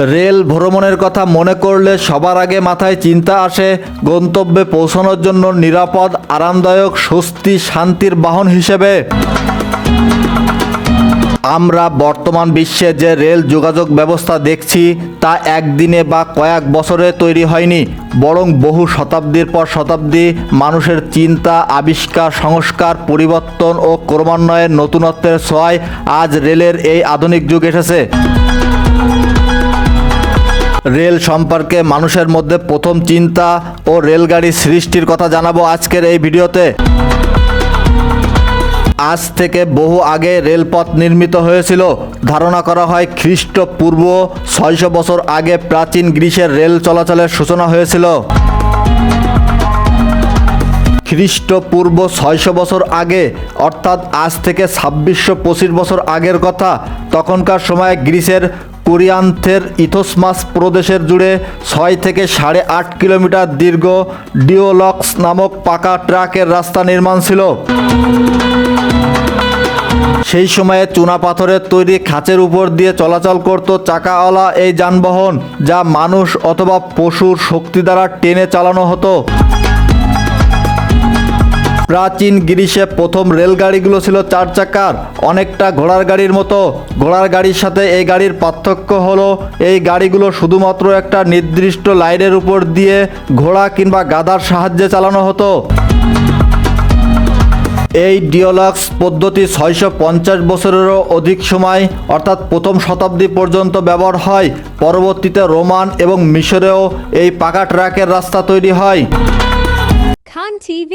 Rail ভ্রমণের কথা মনে করলে সবার আগে মাথায় চিন্তা আসে গন্তব্যে পৌঁছানোর জন্য নিরাপদ, আরামদায়ক, স্বস্তি, শান্তির বাহন হিসেবে। আমরা বর্তমান বিশ্বে যে রেল যোগাযোগ ব্যবস্থা দেখছি, তা একদিনে বা কয়েক বছরে তৈরি হয়নি, বরং বহু শতাব্দীর পর শতাব্দী মানুষের চিন্তা, আবিষ্কার, সংস্কার, পরিবর্তন ও ক্রমান্বয়ের নতুনত্বের ছোঁয়ায় আজ রেলের এই আধুনিক যুগ এসেছে। রেল সম্পর্কে মানুষের মধ্যে প্রথম চিন্তা ও রেলগাড়ি সৃষ্টির কথা জানাব আজকের এই ভিডিওতে। আজ থেকে বহু আগে রেলপথ নির্মিত হয়েছিল। ধারণা করা হয় খ্রিস্টপূর্ব ছয়শো বছর আগে প্রাচীন গ্রিসের রেল চলাচলের সূচনা হয়েছিল। খ্রিস্টপূর্ব ছয়শো বছর আগে, অর্থাৎ আজ থেকে ছাব্বিশশো পঁচিশ বছর আগের কথা, তখনকার সময়ে গ্রিসের কোরিয়ান্থের ইথোসমাস প্রদেশের জুড়ে ছয় থেকে সাড়ে আট কিলোমিটার দীর্ঘ ডিওলক্স নামক পাকা ট্রাকের রাস্তা নির্মাণ ছিল। সেই সময়ে চুনা পাথরের তৈরি খাঁচের উপর দিয়ে চলাচল করত চাকাওয়ালা এই যানবাহন, যা মানুষ অথবা পশুর শক্তি দ্বারা টেনে চালানো হতো। প্রাচীন গ্রিসে প্রথম রেলগাড়িগুলো ছিল চার চাকার। অনেকটা ঘোড়ার গাড়ির মতো। ঘোড়ার গাড়ির সাথে এই গাড়ির পার্থক্য হলো, এই গাড়িগুলো শুধুমাত্র একটা নির্দিষ্ট লাইনের উপর দিয়ে ঘোড়া কিংবা গাদার সাহায্যে চালানো হতো। এই ডিওলক্স পদ্ধতি ছয়শো পঞ্চাশ বছরেরও অধিক সময়, অর্থাৎ প্রথম শতাব্দী পর্যন্ত ব্যবহার হয়। পরবর্তীতে রোমান এবং মিশরেও এই পাকা ট্র্যাকের রাস্তা তৈরি হয়। Khan TV.